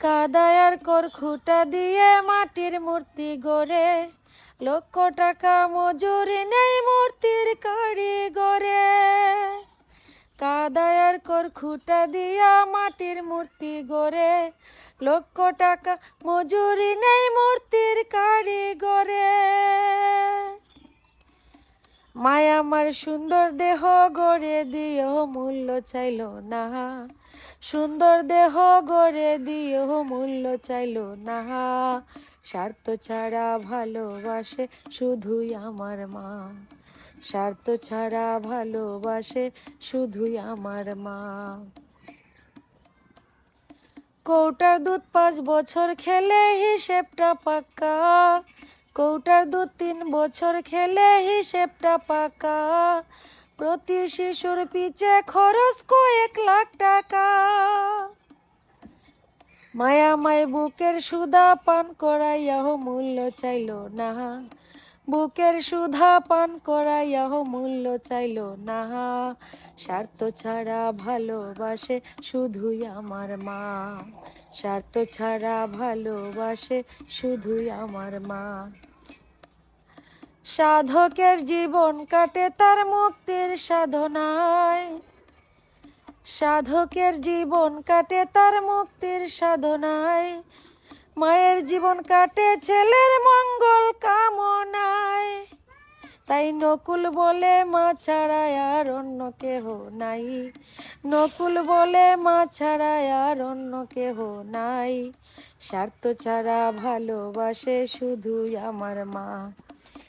কাদায়ার কর খুঁটা দিয়ে মাটির মূর্তি গড়ে, লক্ষ টাকা মজুরি নেই মূর্তির কারিগরে। কাদায়ার কর খুঁটা দিয়া মাটির মূর্তি গড়ে, লক্ষ টাকা মজুরি নেই মূর্তির কারিগরে। মায়া আমার সুন্দর দেহ গড়ে দিও, মূল্য চাইল না। সুন্দর দেহ গড়ে দিও, মূল্য চাইল না। স্বার্থ ছাড়া ভালোবাসে শুধুই আমার মা। স্বার্থ ছাড়া ভালোবাসে শুধুই আমার মা। কৌটার দুধ পাঁচ বছর খেলে হিসেবটা পাক্কা। কৌটার দু তিন বছর খেলে হিসেবটা পাকা। প্রতি শিশুর পিছে খরচ কয়েক লাখ টাকা। মায়া মায় বুকের সুদা পান করাইয়াহ মূল্য চাইল না। বুকের সুধা পান করাইয়াহ মূল্য চাইল না। স্বার্থ ছাড়া ভালোবাসে শুধুই আমার মা। স্বার্থ ছাড়া ভালোবাসে শুধুই আমার মা। সাধকের জীবন কাটে তার মুক্তির সাধনায়। সাধকের জীবন কাটে তার মুক্তির সাধনায়। মায়ের জীবন কাটে ছেলের মঙ্গল কামনায়। তাই নকুল বলে মা ছাড়া আর অন্য কেহ নাই। নকুল বলে মা ছাড়া আর অন্য কেহ নাই। স্বার্থ ছাড়া ভালোবাসে শুধুই আমার মা।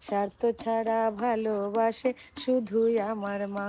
স্বার্থ ছাড়া ভালোবাসে শুধুই আমার মা।